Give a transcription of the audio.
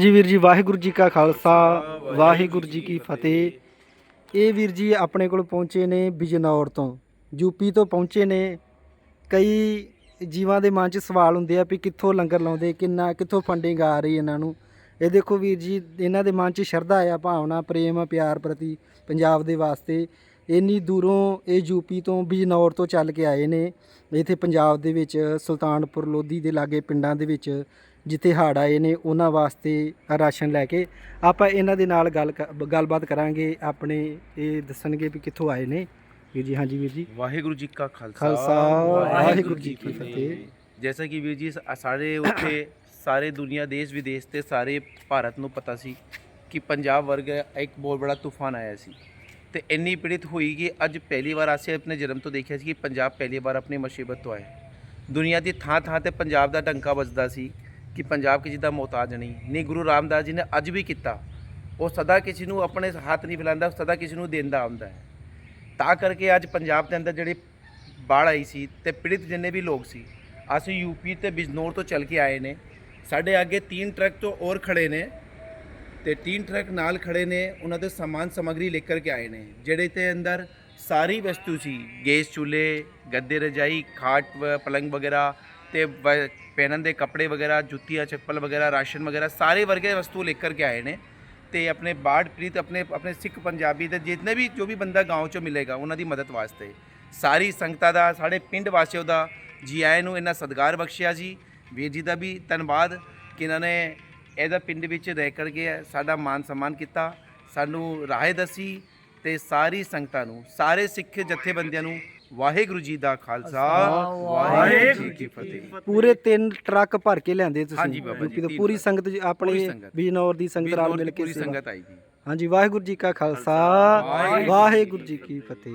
ਜੀ ਵੀਰ ਜੀ, ਵਾਹਿਗੁਰੂ ਜੀ ਕਾ ਖਾਲਸਾ, ਵਾਹਿਗੁਰੂ ਜੀ ਕੀ ਫਤਿਹ। ਇਹ ਵੀਰ ਜੀ ਆਪਣੇ ਕੋਲ ਪਹੁੰਚੇ ਨੇ ਬਿਜਨੌਰ ਤੋਂ। ਯੂਪੀ ਤੋਂ ਪਹੁੰਚੇ ਨੇ। ਕਈ ਜੀਵਾਂ ਦੇ ਮਨ 'ਚ ਸਵਾਲ ਹੁੰਦੇ ਆ ਵੀ ਕਿੱਥੋਂ ਲੰਗਰ ਲਾਉਂਦੇ, ਕਿੰਨਾ, ਕਿੱਥੋਂ ਫੰਡਿੰਗ ਆ ਰਹੀ ਇਹਨਾਂ ਨੂੰ। ਇਹ ਦੇਖੋ ਵੀਰ ਜੀ, ਇਹਨਾਂ ਦੇ ਮਨ 'ਚ ਸ਼ਰਧਾ ਆ, ਭਾਵਨਾ, ਪ੍ਰੇਮ, ਪਿਆਰ ਪ੍ਰਤੀ ਪੰਜਾਬ ਦੇ ਵਾਸਤੇ। ਇੰਨੀ ਦੂਰੋਂ ਇਹ ਯੂਪੀ ਤੋਂ ਬਿਜਨੌਰ ਤੋਂ ਚੱਲ ਕੇ ਆਏ ਨੇ। ਇੱਥੇ ਪੰਜਾਬ ਦੇ ਵਿੱਚ ਸੁਲਤਾਨਪੁਰ ਲੋਧੀ ਦੇ ਲਾਗੇ ਪਿੰਡਾਂ ਦੇ ਵਿੱਚ ਜਿੱਥੇ ਹੜ੍ਹ ਆਏ ਨੇ ਉਹਨਾਂ ਵਾਸਤੇ ਰਾਸ਼ਨ ਲੈ ਕੇ ਆਪਾਂ ਇਹਨਾਂ ਦੇ ਨਾਲ ਗੱਲ ਗੱਲਬਾਤ ਕਰਾਂਗੇ। ਆਪਣੇ ਇਹ ਦੱਸਣਗੇ ਵੀ ਕਿੱਥੋਂ ਆਏ ਨੇ। ਵੀਰ ਜੀ ਹਾਂਜੀ ਵੀਰ ਜੀ। ਵਾਹਿਗੁਰੂ ਜੀ ਕਾ ਖਾਲਸਾ। ਖਾਲਸਾ। ਵਾਹਿਗੁਰੂ ਜੀ ਕੀ ਫਤਿਹ। ਜੈਸਾ ਕਿ ਵੀਰ ਜੀ ਸਾਰੇ ਉੱਥੇ ਸਾਰੇ ਦੁਨੀਆ ਦੇਸ਼ ਵਿਦੇਸ਼ ਤੇ ਸਾਰੇ ਭਾਰਤ ਨੂੰ ਪਤਾ ਸੀ ਕਿ ਪੰਜਾਬ ਵਰਗਾ ਇੱਕ ਬਹੁਤ ਬੜਾ ਤੂਫਾਨ ਆਇਆ ਸੀ। ਤੇ ਇੰਨੀ ਪੀੜਿਤ ਹੋਈ ਕਿ ਅੱਜ ਪਹਿਲੀ ਵਾਰ ਅਸੀਂ ਆਪਣੇ ਜਨਮ ਤੋਂ ਦੇਖਿਆ ਸੀ ਕਿ ਪੰਜਾਬ ਪਹਿਲੀ ਵਾਰ ਆਪਣੀ ਮੁਸੀਬਤ ਤੋਂ ਆਇਆ ਦੁਨੀਆ ਦੀ ਥਾਂ ਥਾਂ ਤੇ ਪੰਜਾਬ ਦਾ ਡੰਕਾ ਵੱਜਦਾ ਸੀ ਕਿ ਪੰਜਾਬ ਕਿਸੇ ਦਾ ਮੁਹਤਾਜ ਨਹੀਂ। ਨਹੀਂ ਗੁਰੂ ਰਾਮਦਾਸ ਜੀ ਨੇ ਅੱਜ ਵੀ ਕੀਤਾ। ਉਹ ਸਦਾ ਕਿਸੇ ਨੂੰ ਆਪਣੇ ਹੱਥ ਨਹੀਂ ਫੈਲਾਉਂਦਾ, ਸਦਾ ਕਿਸੇ ਨੂੰ ਦਿੰਦਾ ਆਉਂਦਾ ਹੈ। ਤਾਂ ਕਰਕੇ ਅੱਜ ਪੰਜਾਬ ਦੇ ਅੰਦਰ ਜਿਹੜੀ ਬਾੜ ਆਈ ਸੀ ਤੇ ਪੀੜਿਤ ਜਿੰਨੇ ਵੀ ਲੋਕ ਸੀ, ਅਸੀਂ ਯੂਪੀ ਤੇ ਬਿਜਨੌਰ ਤੋਂ ਚੱਲ ਕੇ ਆਏ ਨੇ। ਸਾਡੇ ਅੱਗੇ ਤਿੰਨ ਟਰੱਕ ਤੋਂ ਹੋਰ ਖੜੇ ਨੇ। ਤੇ ਤਿੰਨ ਟਰੱਕ ਨਾਲ ਖੜੇ ਨੇ, ਉਹਨਾਂ ਦੇ ਸਮਾਨ ਸਮਗਰੀ ਲੈ ਕੇ ਆਏ ਨੇ, ਜਿਹੜੇ ਤੇ ਅੰਦਰ ਸਾਰੀ ਵਸਤੂ ਸੀ, ਗੈਸ ਚੁੱਲੇ ਗੱਦੇ ਰਜਾਈ, ਖਾਟ ਪਲੰਗ ਵਗੈਰਾ ਤੇ ਪਹਿਨਣ ਦੇ ਕੱਪੜੇ ਵਗੈਰਾ, ਜੁੱਤੀਆਂ, ਚੱਪਲ ਵਗੈਰਾ, ਰਾਸ਼ਨ ਵਗੈਰਾ, ਸਾਰੇ ਵਰਗੇ ਵਸਤੂ ਲੈ ਕੇ ਆਏ ਨੇ ਤੇ ਆਪਣੇ ਬਾੜ ਪ੍ਰੀਤ, ਆਪਣੇ ਆਪਣੇ ਸਿੱਖ ਪੰਜਾਬੀ ਦੇ ਜਿੰਨੇ ਵੀ, ਜੋ ਵੀ ਬੰਦਾ ਗਾਉਂ ਚੋਂ ਮਿਲੇਗਾ, ਉਹਨਾਂ ਦੀ ਮਦਦ ਵਾਸਤੇ। ਸਾਰੀ ਸੰਗਤਾਂ ਦਾ, ਸਾਡੇ ਪਿੰਡ ਵਾਸਿਓ ਦਾ ਜੀ ਆਏ ਨੂੰ ਇਹਨਾਂ ਸਤਿਕਾਰ ਬਖਸ਼ਿਆ ਜੀ। ਵੀਰ ਜੀ ਦਾ ਵੀ ਧੰਨਵਾਦ ਕਿ ਇਹਨਾਂ ਨੇ ਇਹਦਾ ਪਿੰਡ ਵਿੱਚ ਰਹਿ ਕਰਕੇ ਸਾਡਾ ਮਾਨ ਸਨਮਾਨ ਕੀਤਾ ਸਾਨੂੰ ਰਾਹ ਦੱਸੀ ਤੇ ਸਾਰੀ ਸੰਗਤਾਂ ਨੂੰ ਸਾਰੇ ਸਿੱਖ ਜਥੇਬੰਦੀਆਂ ਨੂੰ ਵਾਹਿਗੁਰੂ ਜੀ ਦਾ ਖਾਲਸਾ ਵਾਹਿਗੁਰੂ ਜੀ ਕੀ ਫਤਿਹ ਪੂਰੇ ਤਿੰਨ ਟਰੱਕ ਭਰ ਕੇ ਲਿਆਂਦੇ ਤੁਸੀਂ ਹਾਂਜੀ ਬਾਬਾ ਯੂਪੀ ਤੋਂ ਪੂਰੀ। ਸੰਗਤ ਆਪਣੇ। ਬਿਜਨੌਰ ਦੀ ਸੰਗਤ ਨਾਲ ਮਿਲ ਕੇ ਪੂਰੀ। ਸੰਗਤ ਆਈ ਜੀ ਹਾਂਜੀ ਵਾਹਿਗੁਰੂ ਜੀ ਕਾ ਖਾਲਸਾ ਵਾਹਿਗੁਰੂ ਜੀ ਕੀ ਫਤਿਹ